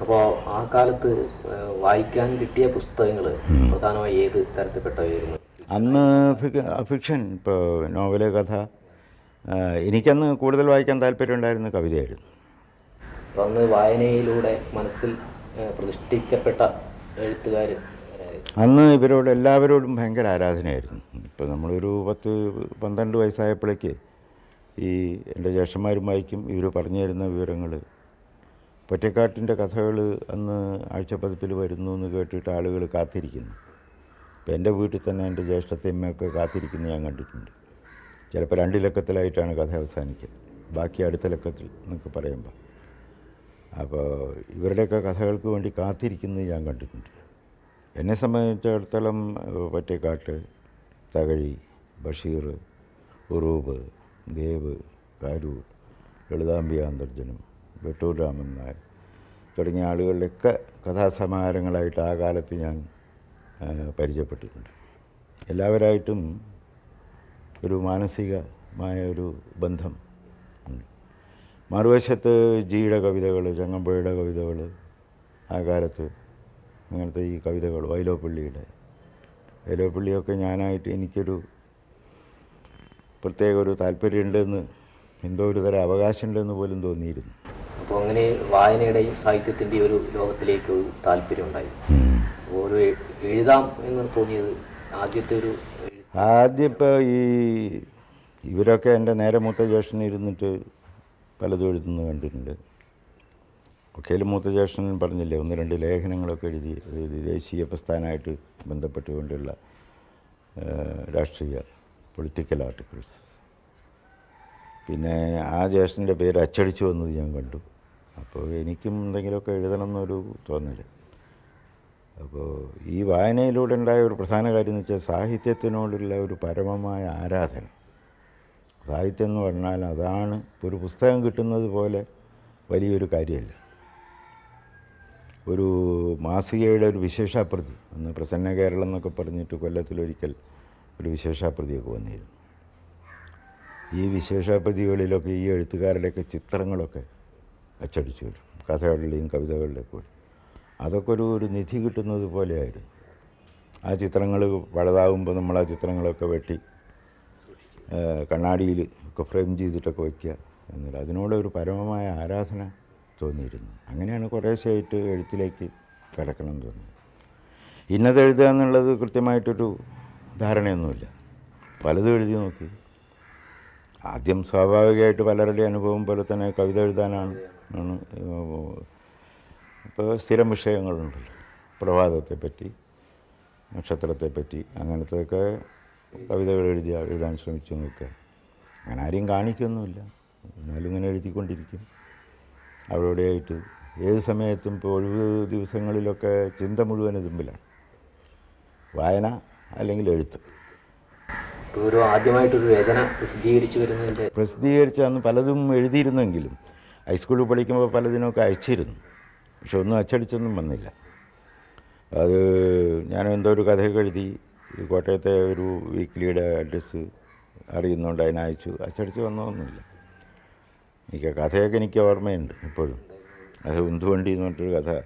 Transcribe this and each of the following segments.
അപ്പോൾ ആ കാലത്ത് വായിക്കാൻ കിട്ടിയ പുസ്തകങ്ങൾ പ്രധാനമായി ഏത് തരത്തിൽപ്പെട്ടവയായിരുന്നു? അന്ന് ഫിക്ഷൻ ഇപ്പോൾ നോവൽ കഥ എനിക്കന്ന് കൂടുതൽ വായിക്കാൻ താല്പര്യമുണ്ടായിരുന്ന കവിതയായിരുന്നു. അന്ന് വായനയിലൂടെ മനസ്സിൽ പ്രതിഷ്ഠിക്കപ്പെട്ട എഴുത്തുകാർ അന്ന് ഇവരോട് എല്ലാവരോടും ഭയങ്കര ആരാധനയായിരുന്നു. ഇപ്പോൾ നമ്മളൊരു പത്ത് പന്ത്രണ്ട് വയസ്സായപ്പോഴേക്ക് ഈ എന്റെ ജ്യേഷ്ഠന്മാരും വായിക്കും ഇവർ പറഞ്ഞു തരുന്ന വിവരങ്ങൾ പൊറ്റക്കാട്ടിന്റെ കഥകൾ അന്ന് ആഴ്ചപ്പതിപ്പിൽ വരുന്നു എന്ന് കേട്ടിട്ട് ആളുകൾ കാത്തിരിക്കുന്നു. ഇപ്പം എന്റെ വീട്ടിൽ തന്നെ എന്റെ ജ്യേഷ്ഠത്തമ്മയൊക്കെ കാത്തിരിക്കുന്നത് ഞാൻ കണ്ടിട്ടുണ്ട്. ചിലപ്പോൾ രണ്ട് ലക്കത്തിലായിട്ടാണ് കഥ അവസാനിക്കുക ബാക്കി അടുത്ത ലക്കത്തിൽ എന്നൊക്കെ പറയുമ്പോൾ. അപ്പോൾ ഇവരുടെയൊക്കെ കഥകൾക്ക് വേണ്ടി കാത്തിരിക്കുന്നത് ഞാൻ കണ്ടിട്ടുണ്ട്. എന്നെ സംബന്ധിച്ചിടത്തോളം പറ്റേക്കാട്ട് തകഴി ബഷീർ ഉറൂബ് ദേവ് കാരൂർ ലളിതാംബിക അന്തർജനം വെട്ടൂർ രാമൻ നായർ. തുടങ്ങിയ ആളുകളുടെയൊക്കെ കഥാസമാഹാരങ്ങളായിട്ട് ആ കാലത്ത് ഞാൻ പരിചയപ്പെട്ടിട്ടുണ്ട്. എല്ലാവരായിട്ടും ഒരു മാനസികമായ ഒരു ബന്ധം ഉണ്ട്. മറുവശത്ത് ജിയുടെ കവിതകൾ ചങ്ങമ്പുഴയുടെ കവിതകൾ ആ കാലത്ത് അങ്ങനത്തെ ഈ കവിതകൾ വൈലോപ്പള്ളിയുടെ. വൈലോപ്പള്ളിയൊക്കെ ഞാനായിട്ട് എനിക്കൊരു പ്രത്യേക ഒരു താല്പര്യമുണ്ടെന്ന് എന്തോ ഒരു തരം അവകാശമുണ്ടെന്ന് പോലും തോന്നിയിരുന്നു. അപ്പോൾ അങ്ങനെ വായനയുടെയും സാഹിത്യത്തിന്റെയും ഒരു ലോകത്തിലേക്ക് ഒരു താല്പര്യം ഉണ്ടായി. ഒരു എഴുതാം എന്ന് തോന്നിയത് ആദ്യത്തെ ഒരു ആദ്യം ഇപ്പോൾ ഈ ഇവരൊക്കെ എന്റെ നേരെ മൂത്ത ജ്യേഷ്ഠൻ ഇരുന്നിട്ട് പലതും എഴുതുന്നത് കണ്ടിട്ടുണ്ട്. ഒക്കെയിലും മൂത്ത ജ്യേഷ്ഠൻ പറഞ്ഞില്ലേ ഒന്ന് രണ്ട് ലേഖനങ്ങളൊക്കെ എഴുതി അതായത് ദേശീയ പ്രസ്ഥാനമായിട്ട് ബന്ധപ്പെട്ടുകൊണ്ടുള്ള രാഷ്ട്രീയ പൊളിറ്റിക്കൽ ആർട്ടിക്കിൾസ്. പിന്നെ ആ ജ്യേഷ്ഠന്റെ പേര് അച്ചടിച്ചു വന്നത് ഞാൻ കണ്ടു. അപ്പോൾ എനിക്കും എന്തെങ്കിലുമൊക്കെ എഴുതണം എന്നൊരു തോന്നൽ അപ്പോൾ ഈ വായനയിലൂടെ ഉണ്ടായ ഒരു പ്രധാന കാര്യം എന്ന് വെച്ചാൽ സാഹിത്യത്തിനോടുള്ള ഒരു പരമമായ ആരാധന. സാഹിത്യം എന്ന് പറഞ്ഞാൽ അതാണ് ഒരു പുസ്തകം കിട്ടുന്നത് പോലെ വലിയൊരു കാര്യമല്ല. ഒരു മാസികയുടെ ഒരു വിശേഷാപ്രതി അന്ന് പ്രസന്ന കേരളം എന്നൊക്കെ പറഞ്ഞിട്ട് കൊല്ലത്തിലൊരിക്കൽ ഒരു വിശേഷാപ്രതിയൊക്കെ വന്നിരുന്നു. ഈ വിശേഷാപ്രതികളിലൊക്കെ ഈ എഴുത്തുകാരുടെയൊക്കെ ചിത്രങ്ങളൊക്കെ അച്ചടിച്ചു വരും കഥകളിലെയും കവിതകളുടെയൊക്കെ വരും. അതൊക്കെ ഒരു ഒരു നിധി കിട്ടുന്നത് പോലെയായിരുന്നു. ആ ചിത്രങ്ങൾ പഴുതാകുമ്പോൾ നമ്മൾ ആ ചിത്രങ്ങളൊക്കെ വെട്ടി കണ്ണാടിയിൽ ഒക്കെ ഫ്രെയിം ചെയ്തിട്ടൊക്കെ വയ്ക്കുക എന്നില്ല അതിനോട് ഒരു പരമമായ ആരാധന തോന്നിയിരുന്നു. അങ്ങനെയാണ് കുറേശ്ശെയായിട്ട് എഴുത്തിലേക്ക് കിടക്കണം എന്ന് തോന്നിയത്. ഇന്നത് എഴുതുക എന്നുള്ളത് കൃത്യമായിട്ടൊരു ധാരണയൊന്നുമില്ല. പലതും എഴുതി നോക്കി. ആദ്യം സ്വാഭാവികമായിട്ട് പലരുടെ അനുഭവം പോലെ തന്നെ കവിത എഴുതാനാണ് ഇപ്പോൾ സ്ഥിരം വിഷയങ്ങളുണ്ടല്ലോ പ്രഭാതത്തെപ്പറ്റി നക്ഷത്രത്തെപ്പറ്റി അങ്ങനത്തെയൊക്കെ കവിതകൾ എഴുതി എഴുതാൻ ശ്രമിച്ചു നോക്കുക അങ്ങനെ ആരെയും കാണിക്കൊന്നുമില്ല. എന്നാലും ഇങ്ങനെ എഴുതിക്കൊണ്ടിരിക്കും. അവിടെയായിട്ട് ഏത് സമയത്തും ഇപ്പോൾ ഒഴിവ് ദിവസങ്ങളിലൊക്കെ ചിന്ത മുഴുവൻ ഇതുമ്പിലാണ്. വായന അല്ലെങ്കിൽ എഴുത്ത്. ഒരു ആദ്യമായിട്ടൊരു രചന പ്രസിദ്ധീകരിച്ചു വരുന്നതിന്റെ പ്രസിദ്ധീകരിച്ച അന്ന് പലതും എഴുതിയിരുന്നെങ്കിലും ഹൈസ്കൂളിൽ പഠിക്കുമ്പോൾ പലതിനൊക്കെ അയച്ചിരുന്നു. പക്ഷെ ഒന്നും അച്ചടിച്ചൊന്നും വന്നില്ല. അത് ഞാൻ എന്തോ ഒരു കഥയൊക്കെ എഴുതി കോട്ടയത്തെ ഒരു വീക്ക്ലിയുടെ അഡ്രസ്സ് അറിയുന്നുണ്ട് അതിനെ അയച്ചു. അച്ചടിച്ച് വന്നതൊന്നുമില്ല. എനിക്ക് കഥയൊക്കെ എനിക്ക് ഓർമ്മയുണ്ട് ഇപ്പോഴും. അത് ഉന്തുവണ്ടി എന്ന് പറഞ്ഞിട്ടൊരു കഥ.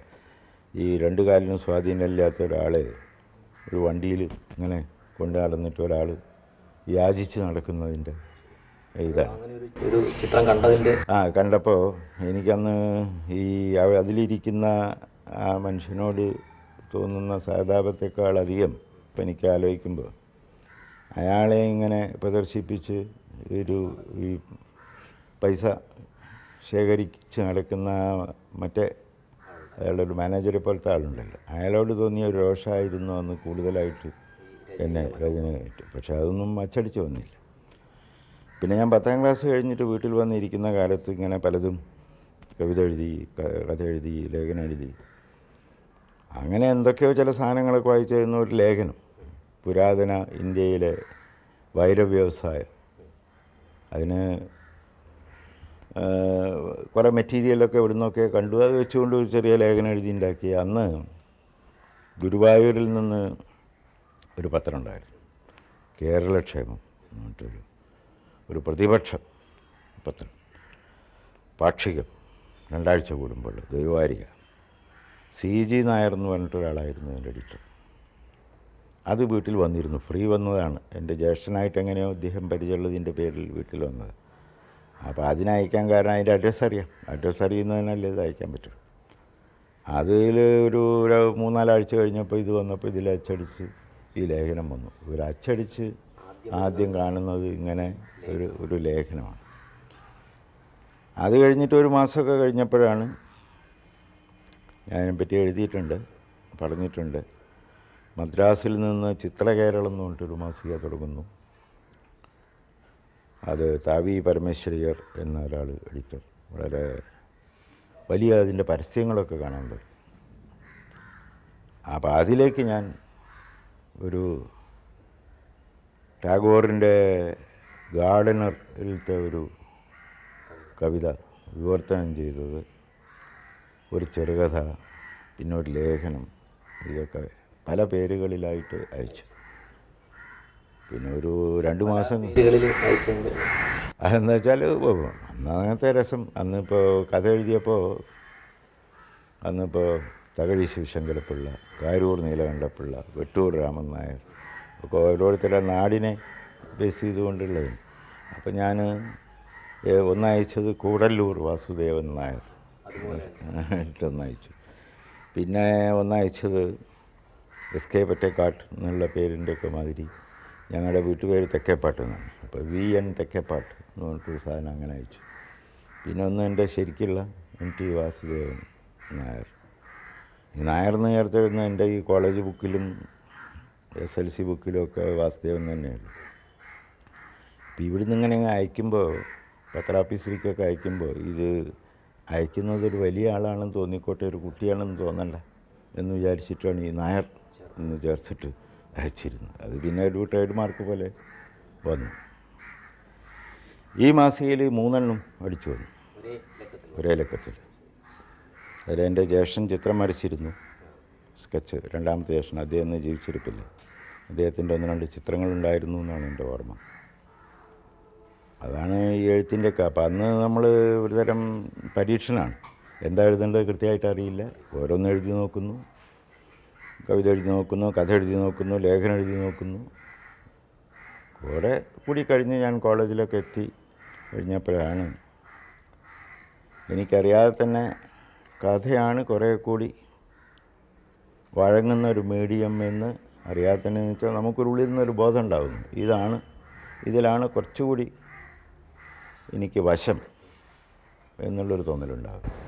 ഈ രണ്ട് കാലിനും സ്വാധീനമില്ലാത്ത ഒരാളെ ഒരു വണ്ടിയിൽ ഇങ്ങനെ കൊണ്ടു നടന്നിട്ട് ഒരാൾ യാചിച്ച് നടക്കുന്നതിന്റെ ഇതാണ് ഒരു ചിത്രം കണ്ടതിന്റെ ആ കണ്ടപ്പോൾ എനിക്കന്ന് ഈ അതിലിരിക്കുന്ന ആ മനുഷ്യനോട് തോന്നുന്ന സഹതാപത്തെക്കാളധികം ഇപ്പം എനിക്ക് ആലോചിക്കുമ്പോൾ അയാളെ ഇങ്ങനെ പ്രദർശിപ്പിച്ച് ഒരു ഈ പൈസ ശേഖരിച്ച് നടക്കുന്ന മറ്റേ അയാളുടെ ഒരു മാനേജറെ പോലത്തെ ആളുണ്ടല്ലോ. അയാളോട് തോന്നിയ ഒരു രോഷമായിരുന്നു അന്ന് കൂടുതലായിട്ട് എന്നെ രചന കിട്ടും പക്ഷെ അതൊന്നും അച്ചടിച്ച് വന്നില്ല. പിന്നെ ഞാൻ പത്താം ക്ലാസ് കഴിഞ്ഞിട്ട് വീട്ടിൽ വന്നിരിക്കുന്ന കാലത്ത് ഇങ്ങനെ പലതും കവിത എഴുതി കഥ എഴുതി ലേഖനം എഴുതി. അങ്ങനെ എന്തൊക്കെയോ ചില സാധനങ്ങളൊക്കെ വായിച്ചു തരുന്ന ഒരു ലേഖനം. പുരാതന ഇന്ത്യയിലെ വൈരവ്യവസായം. അതിന് കുറേ മെറ്റീരിയലൊക്കെ ഇവിടുന്നൊക്കെ കണ്ടു. അത് വെച്ചുകൊണ്ട് ഒരു ചെറിയ ലേഖനം എഴുതി ഉണ്ടാക്കി. അന്ന് ഗുരുവായൂരിൽ നിന്ന് ഒരു പത്രം ഉണ്ടായിരുന്നു കേരളക്ഷേമം എന്നിട്ടൊരു ഒരു പ്രതിപക്ഷ. പത്രം പാക്ഷികം. രണ്ടാഴ്ച കൂടുമ്പോൾ ദൈവാരിക സി ജി നായർ എന്ന് പറഞ്ഞിട്ടൊരാളായിരുന്നു എന്റെ എഡിറ്റർ. അത് വീട്ടിൽ വന്നിരുന്നു. ഫ്രീ വന്നതാണ്. എന്റെ ജ്യേഷ്ഠനായിട്ട് എങ്ങനെയോ അദ്ദേഹം പരിചയമുള്ളതിന്റെ പേരിൽ വീട്ടിൽ വന്നത്. അപ്പോൾ അതിനയക്കാൻ കാരണം അതിന്റെ അഡ്രസ്സ് അറിയാം. അഡ്രസ്സ് അറിയുന്നതിനല്ലേ ഇത് അയക്കാൻ പറ്റും അതിൽ ഒരു മൂന്നാലാഴ്ച കഴിഞ്ഞപ്പോൾ ഇത് വന്നപ്പോൾ ഇതിൽ അച്ചടിച്ച് ഈ ലേഖനം വന്നു. ഇവർ അച്ചടിച്ച് ആദ്യം കാണുന്നത് ഇങ്ങനെ ഒരു ഒരു ലേഖനമാണ്. അത് കഴിഞ്ഞിട്ട് ഒരു മാസമൊക്കെ കഴിഞ്ഞപ്പോഴാണ് ഞാതിനെപ്പറ്റി എഴുതിയിട്ടുണ്ട് പറഞ്ഞിട്ടുണ്ട്. മദ്രാസിൽ നിന്ന് ചിത്രകേരളം എന്ന് പറഞ്ഞിട്ടൊരു മാസിക തുടങ്ങുന്നു. അത് താവി പരമേശ്വരിയർ എന്ന ഒരാൾ എഡിറ്റർ. വളരെ വലിയ അതിന്റെ പരസ്യങ്ങളൊക്കെ കാണാൻ പറ്റും. അപ്പോൾ അതിലേക്ക് ഞാൻ ഒരു ടാഗോറിന്റെ ഗാർഡനറിലത്തെ ഒരു കവിത വിവർത്തനം ചെയ്തത് ഒരു ചെറുകഥ പിന്നെ ഒരു ലേഖനം ഇതൊക്കെ പല പേരുകളിലായിട്ട് അയച്ചു. പിന്നെ ഒരു രണ്ട് മാസം അതെന്താ വെച്ചാൽ അന്ന് അങ്ങനത്തെ രസം. അന്നിപ്പോൾ കഥ എഴുതിയപ്പോൾ അന്നിപ്പോൾ തകഴി ശിവശങ്കരപ്പിള്ള കാരൂർ നീലകണ്ഠപ്പിള്ള വെട്ടൂർ രാമൻ നായർ ഓരോരുത്തരുടെ നാടിനെ ബേസ് ചെയ്തുകൊണ്ടുള്ളത്. അപ്പം ഞാൻ ഒന്നയച്ചത് കൂടല്ലൂർ വാസുദേവൻ നായർ. ഒന്നയച്ചു പിന്നെ ഒന്നയച്ചത് എസ് കെ പറ്റേക്കാട്ട് എന്നുള്ള പേരിന്റെ ഒക്കെ മാതിരി ഞങ്ങളുടെ വീട്ടുപേര് തെക്കേപ്പാട്ട് എന്നാണ്. അപ്പോൾ വി എൻ തെക്കേപ്പാട്ട് എന്ന് പറഞ്ഞിട്ടൊരു സാധനം അങ്ങനെ അയച്ചു. പിന്നെ ഒന്ന് എന്റെ ശരിക്കുള്ള എൻ ടി വാസുദേവൻ നായർ. നായർ എന്ന് ചേർത്തെഴുതുന്ന എന്റെ ഈ കോളേജ് ബുക്കിലും എസ് എൽ സി ബുക്കിലും ഒക്കെ തന്നെയാണ്. അപ്പോൾ ഇവിടുന്ന് ഇങ്ങനെ അയക്കുമ്പോൾ പത്രാഫീസിലേക്കൊക്കെ അയക്കുമ്പോൾ ഇത് അയക്കുന്നത് ഒരു വലിയ ആളാണെന്ന് തോന്നിക്കോട്ടെ ഒരു കുട്ടിയാണെന്ന് തോന്നണ്ട എന്ന് വിചാരിച്ചിട്ടാണ് ഈ നായർ എന്ന് ചേർത്തിട്ട് അയച്ചിരുന്നത്. അത് പിന്നെ ഒരു ട്രേഡ് മാർക്ക് പോലെ വന്നു. ഈ മാസികയിൽ മൂന്നെണ്ണം അടിച്ചു വന്നു. ഒരേ ലക്കത്തിൽ. അതിൽ എന്റെ ജ്യേഷ്ഠൻ ചിത്രം വരച്ചിരുന്നു. സ്കെച്ച് രണ്ടാമത്തെ ജ്യേഷ്ഠൻ അദ്ദേഹം ഇന്ന് ജീവിച്ചിരിപ്പില്ല? അദ്ദേഹത്തിന്റെ ഒന്ന് രണ്ട് ചിത്രങ്ങളുണ്ടായിരുന്നു എന്നാണ് എന്റെ ഓർമ്മ. അതാണ് ഈ എഴുത്തിന്റെ അപ്പം അന്ന് നമ്മൾ ഒരുതരം പരീക്ഷണമാണ് എന്താ എഴുതേണ്ടത് കൃത്യമായിട്ട് അറിയില്ല. ഓരോന്ന് എഴുതി നോക്കുന്നു. കവിത എഴുതി നോക്കുന്നു കഥ എഴുതി നോക്കുന്നു ലേഖനം എഴുതി നോക്കുന്നു. കുറേ കൂടി കഴിഞ്ഞ് ഞാൻ കോളേജിലൊക്കെ എത്തി കഴിഞ്ഞപ്പോഴാണ് എനിക്കറിയാതെ തന്നെ കഥയാണ് കുറേ കൂടി വഴങ്ങുന്ന ഒരു മീഡിയം എന്ന് അറിയാത്തതിനെന്ന് വെച്ചാൽ നമുക്കൊരുള്ളിൽ നിന്നൊരു ബോധം ഉണ്ടാകുന്നു ഇതാണ് ഇതിലാണ് കുറച്ചുകൂടി എനിക്ക് വശം എന്നുള്ളൊരു തോന്നലുണ്ടാകും